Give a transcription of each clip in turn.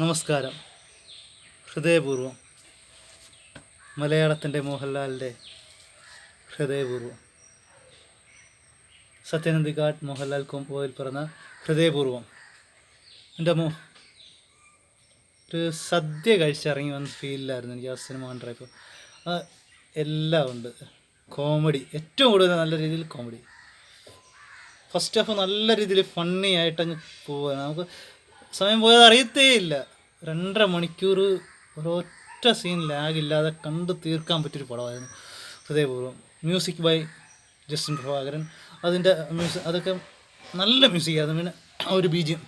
നമസ്കാരം. ഹൃദയപൂർവം മലയാളത്തിന്റെ മോഹൻലാലിന്റെ ഹൃദയപൂർവം സത്യനന്ദി ഘാട്ട് മോഹൻലാൽ കോമ്പോയിൽ പിറന്ന ഹൃദയപൂർവം എന്റെ മോ ഒരു സദ്യ കഴിച്ചിറങ്ങി വന്ന ഫീലിലായിരുന്നു എനിക്ക് ആ സിനിമ കണ്ടപ്പോൾ. എല്ലാം ഉണ്ട്. കോമഡി. ഏറ്റവും കൂടുതൽ നല്ല രീതിയിൽ കോമഡി. ഫസ്റ്റ് ഹാഫ് നല്ല രീതിയിൽ ഫണ്ണി ആയിട്ടങ്ങ് പോവുകയാണ് നമുക്ക് സമയം പോയത് അറിയത്തേ ഇല്ല. രണ്ടര മണിക്കൂർ ഒരൊറ്റ സീൻ ലാഗില്ലാതെ കണ്ട് തീർക്കാൻ പറ്റിയൊരു പടമായിരുന്നു. Hridayapoorvam. Music by Justin Prabhakaran. അതിന്റെ മ്യൂസിക് അതൊക്കെ നല്ല മ്യൂസിക് ആയിരുന്നു. പിന്നെ ആ ഒരു ബീജിയം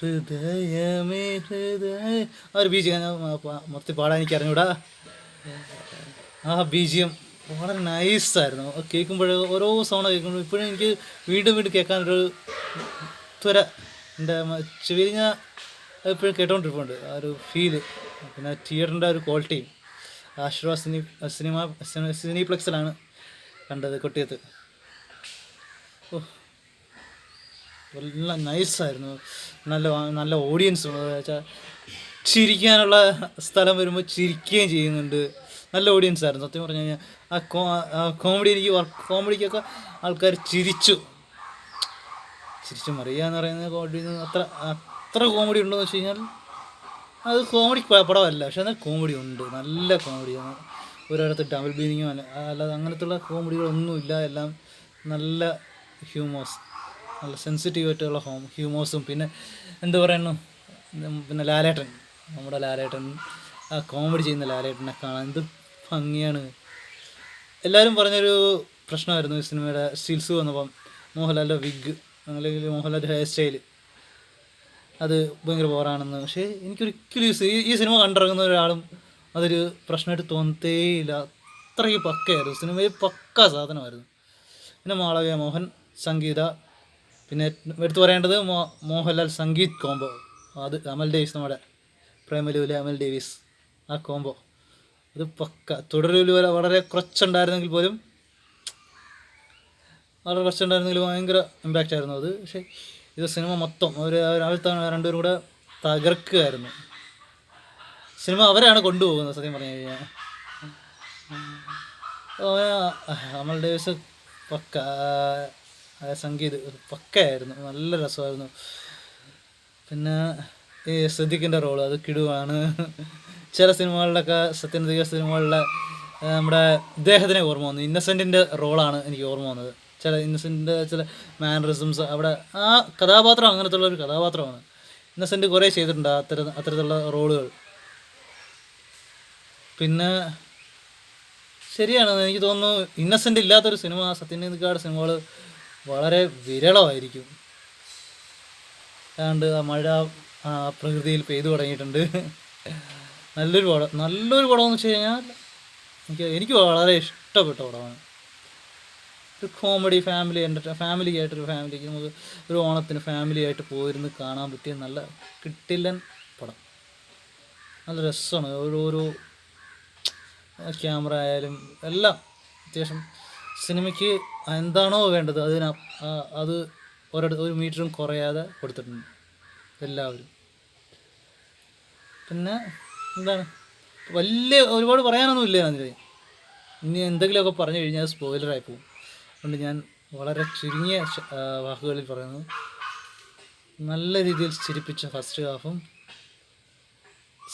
ഹൃദയമേ ഹൃദയ ആ ഒരു ബീജിയം മൊത്തം പാടാൻ എനിക്ക് അറിഞ്ഞൂടാ. ആ ബീജിയം വളരെ നൈസായിരുന്നു കേൾക്കുമ്പോൾ ഓരോ സൗണ്ട് കേൾക്കുമ്പോഴും ഇപ്പോഴും എനിക്ക് വീണ്ടും വീണ്ടും കേൾക്കാനൊരു ത്വര എന്റെ ചെവിയിൽ ഞാൻ എപ്പോഴും കേട്ടോണ്ടിരിപ്പുണ്ട് ആ ഒരു ഫീൽ പിന്നെ തിയേറ്ററിന്റെ ഒരു ക്വാളിറ്റിയും ആശ്രവ സിനി സിനിമ സിനിപ്ലെക്സിലാണ് കണ്ടത് കൊട്ടിയത്ത്. ഓ നല്ല നൈസായിരുന്നു നല്ല നല്ല ഓഡിയൻസ് വെച്ചാൽ ചിരിക്കാനുള്ള സ്ഥലം വരുമ്പോൾ ചിരിക്കുകയും ചെയ്യുന്നുണ്ട്. നല്ല ഓഡിയൻസ് ആയിരുന്നു. സത്യം പറഞ്ഞു കഴിഞ്ഞാൽ ആ കോമഡി എനിക്ക് കോമഡിക്കൊക്കെ ആൾക്കാർ ചിരിച്ചു. ചിരിച്ചു മറിയ എന്ന് പറയുന്നത് കോമഡി അത്ര അത്ര കോമഡി ഉണ്ടോ എന്ന് വെച്ച് കഴിഞ്ഞാൽ അത് കോമഡി പടമല്ല. പക്ഷെ എന്നാൽ കോമഡി ഉണ്ട്. നല്ല കോമഡിയാണ് ഒരിടത്ത് ഡബിൾ ബീനിങ്ങോ അല്ല അല്ലാതെ അങ്ങനത്തുള്ള കോമഡികളൊന്നുമില്ല എല്ലാം നല്ല ഹ്യൂമോസ് നല്ല സെൻസിറ്റീവ് ആയിട്ടുള്ള ഹോം ഹ്യൂമോസും പിന്നെ എന്താ പറയുന്നു? പിന്നെ ലാലേട്ടൻ. നമ്മുടെ ലാലേട്ടൻ ആ കോമഡി ചെയ്യുന്ന ലാലേട്ടനെ കാണാൻ എന്ത് ഭംഗിയാണ്. എല്ലാവരും പറഞ്ഞൊരു പ്രശ്നമായിരുന്നു ഈ സിനിമയുടെ സ്റ്റിൽസ് വന്നപ്പം മോഹൻലാലിന്റെ വിഗ് അല്ലെങ്കിൽ മോഹൻലാലിന്റെ ഹെയർ സ്റ്റൈൽ അത് ഭയങ്കര ബോറാണെന്ന് പക്ഷേ എനിക്കൊരിക്കലും ഈ സിനിമ കണ്ടിറങ്ങുന്ന ഒരാളും അതൊരു പ്രശ്നമായിട്ട് തോന്നത്തേയില്ല. അത്രയ്ക്ക് പക്കയായിരുന്നു. സിനിമയിൽ പക്ക സാധനമായിരുന്നു. പിന്നെ മാളവ്യ മോഹൻ സംഗീത. പിന്നെ എടുത്തു പറയേണ്ടത് മോ മോഹൻലാൽ സംഗീത് കോംബോ അത് അമൽ ഡേവിസ് നമ്മുടെ പ്രേമലൂലെ അമൽ ഡേവിസ് ആ കോംബോ അത് പക്ക. തുടരൂൽ വളരെ കുറച്ചുണ്ടായിരുന്നെങ്കിൽ പോലും വളരെ ഉണ്ടായിരുന്നെങ്കിൽ ഭയങ്കര ഇമ്പാക്റ്റ് ആയിരുന്നു അത്. പക്ഷേ ഇത് സിനിമ മൊത്തം അവർ രാവിലത്തെ രണ്ടുപേരും കൂടെ തകർക്കുകയായിരുന്നു. സിനിമ അവരാണ് കൊണ്ടുപോകുന്നത് സത്യം പറഞ്ഞു കഴിഞ്ഞാൽ. അമൽ ഡേവിസ് പക്ക സംഗീത് പക്കയായിരുന്നു. നല്ല രസമായിരുന്നു. പിന്നെ ഈ സിദ്ദിഖിന്റെ റോൾ അത് കിടുവാണ്. ചില സിനിമകളിലൊക്കെ സത്യനദിക സിനിമകളിലെ നമ്മുടെ ഇദ്ദേഹത്തിനെ ഓർമ്മ വന്നു. ഇന്നസെന്റിന്റെ റോളാണ് എനിക്ക് ഓർമ്മ വന്നത്. ചില ഇന്നസെന്റിന്റെ ചില മാനറിസംസ് അവിടെ ആ കഥാപാത്രം അങ്ങനത്തെ ഉള്ള ഒരു കഥാപാത്രമാണ്. ഇന്നസെന്റ് കുറേ ചെയ്തിട്ടുണ്ട് അത്തരം അത്തരത്തിലുള്ള റോളുകൾ. പിന്നെ ശരിയാണ് എനിക്ക് തോന്നുന്നു ഇന്നസെന്റ് ഇല്ലാത്തൊരു സിനിമ സത്യനന്ദിക്കാട് സിനിമകൾ വളരെ വിരളമായിരിക്കും. ഏതാണ്ട് ആ മഴ ആ പ്രകൃതിയിൽ പെയ്തു തുടങ്ങിയിട്ടുണ്ട്. നല്ലൊരു പടം നല്ലൊരു പടമെന്ന് വെച്ച് കഴിഞ്ഞാൽ എനിക്ക് എനിക്ക് വളരെ ഇഷ്ടപ്പെട്ട പടമാണ്. ഒരു കോമഡി ഫാമിലി എന്റെ ഫാമിലി ആയിട്ടൊരു ഫാമിലിക്ക് നമുക്ക് ഒരു ഓണത്തിന് ഫാമിലി ആയിട്ട് പോയിരുന്ന് കാണാൻ പറ്റിയ നല്ല കിട്ടില്ലൻ പടം. നല്ല രസമാണ്. ഓരോരോ ക്യാമറ ആയാലും എല്ലാം അത്യാവശ്യം സിനിമയ്ക്ക് എന്താണോ വേണ്ടത് അതിന് അത് ഒരിടത്ത് ഒരു മീറ്ററും കുറയാതെ കൊടുത്തിട്ടുണ്ട് എല്ലാവരും. പിന്നെ എന്താണ്? വലിയ ഒരുപാട് പറയാനൊന്നും ഇല്ല അതിൽ ഇനി എന്തെങ്കിലുമൊക്കെ പറഞ്ഞു കഴിഞ്ഞാൽ സ്പോയിലറായി പോകും. അതുകൊണ്ട് ഞാൻ വളരെ ചുരുങ്ങിയ വാക്കുകളിൽ പറയുന്നു. നല്ല രീതിയിൽ ചിരിപ്പിച്ച ഫസ്റ്റ് ഹാഫും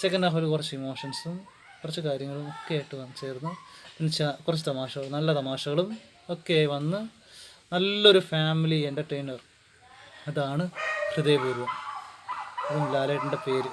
സെക്കൻഡ് ഹാഫിൽ കുറച്ച് ഇമോഷൻസും കുറച്ച് കാര്യങ്ങളും ഒക്കെ ആയിട്ട് വന്ന് ചേർന്ന് കുറച്ച് തമാശകൾ നല്ല തമാശകളും ഒക്കെ വന്ന് നല്ലൊരു ഫാമിലി എന്റർടൈനർ അതാണ് ഹൃദയപൂർവം. അതും ലാലേട്ടന്റെ പേര്.